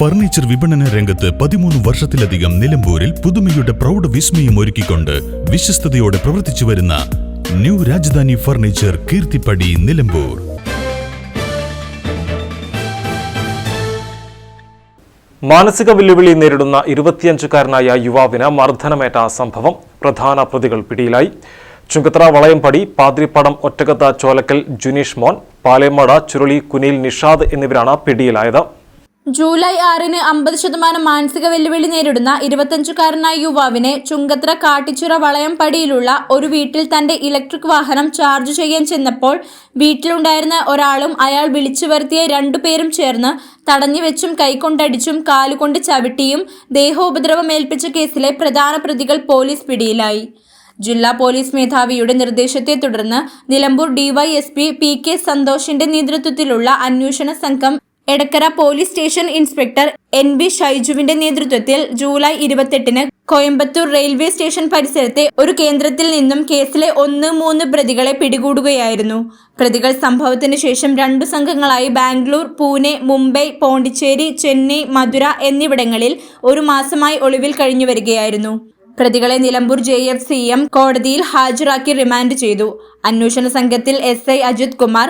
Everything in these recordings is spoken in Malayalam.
ഫർണിച്ചർ വിപണന രംഗത്ത് പതിമൂന്ന് വർഷത്തിലധികം നിലമ്പൂരിൽ പുതുമയുടെ പ്രൗഢ വിസ്മയം ഒരുക്കിക്കൊണ്ട് വിശ്വസ്തയോടെ പ്രവർത്തിച്ചു വരുന്ന ന്യൂ രാജധാനി ഫർണിച്ചർ കീർത്തിപ്പടി നിലമ്പൂർ. മാനസിക വെല്ലുവിളി നേരിടുന്ന ഇരുപത്തിയഞ്ചുകാരനായ യുവാവിന് മർദ്ദനമേറ്റ സംഭവം പ്രധാന പ്രതികൾ പിടിയിലായി. ചുങ്കത്ര വളയംപടി പാതിരിപ്പടം ഒറ്റകത്ത ചോലക്കൽ ജുനീഷ് മോൻ പാലേമട ചുരുളി കുനിയിൽ നിഷാദ് എന്നിവരാണ് പിടിയിലായത്. ജൂലൈ ആറിന് അമ്പത് ശതമാനം മാനസിക വെല്ലുവിളി നേരിടുന്ന ഇരുപത്തഞ്ചുകാരനായ യുവാവിനെ ചുങ്കത്ര കാട്ടിച്ചുറ വളയംപടിയിലുള്ള ഒരു വീട്ടിൽ തന്റെ ഇലക്ട്രിക് വാഹനം ചാർജ് ചെയ്യാൻ ചെന്നപ്പോൾ വീട്ടിലുണ്ടായിരുന്ന ഒരാളും അയാൾ വിളിച്ചു വരുത്തിയ രണ്ടുപേരും ചേർന്ന് തടഞ്ഞുവെച്ചും കൈകൊണ്ടടിച്ചും കാലുകൊണ്ട് ചവിട്ടിയും ദേഹോപദ്രവം ഏൽപ്പിച്ച കേസിലെ പ്രധാന പ്രതികൾ പോലീസ് പിടിയിലായി. ജില്ലാ പോലീസ് മേധാവിയുടെ നിർദ്ദേശത്തെ തുടർന്ന് നിലമ്പൂർ ഡിവൈഎസ്പി പി കെ സന്തോഷിന്റെ നേതൃത്വത്തിലുള്ള അന്വേഷണ സംഘം Edakkara police station inspector N B ഷൈജുവിന്റെ നേതൃത്വത്തിൽ ജൂലൈ ഇരുപത്തെട്ടിന് കോയമ്പത്തൂർ റെയിൽവേ സ്റ്റേഷൻ പരിസരത്തെ ഒരു കേന്ദ്രത്തിൽ നിന്നും കേസിലെ ഒന്ന് മൂന്ന് പ്രതികളെ പിടികൂടുകയായിരുന്നു. പ്രതികൾ സംഭവത്തിന് ശേഷം രണ്ടു സംഘങ്ങളായി ബാംഗ്ലൂർ പൂനെ മുംബൈ പോണ്ടിച്ചേരി ചെന്നൈ മധുര എന്നിവിടങ്ങളിൽ ഒരു മാസമായി ഒളിവിൽ കഴിഞ്ഞു വരികയായിരുന്നു. പ്രതികളെ Nilambur J F C M കോടതിയിൽ ഹാജരാക്കി റിമാൻഡ് ചെയ്തു. അന്വേഷണ സംഘത്തിൽ S I Ajith Kumar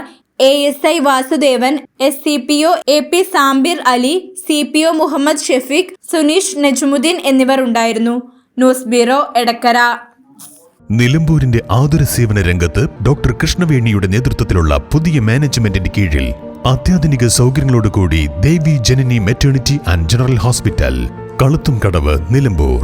A S I Vasudevan S C P O A P Sambir Ali C P O Muhammad Shefeeq Suneesh Najmudheen എന്നിവർ ഉണ്ടായിരുന്നു. News bureau Edakkara. നിലമ്പൂരിന്റെ ആതുര സേവന രംഗത്ത് ഡോക്ടർ കൃഷ്ണവേണിയുടെ നേതൃത്വത്തിലുള്ള പുതിയ മാനേജ്മെന്റിന്റെ കീഴിൽ അത്യാധുനിക സൗകര്യങ്ങളോടുകൂടി Devi Janani maternity and general hospital Kaluthum Kadavu Nilambur.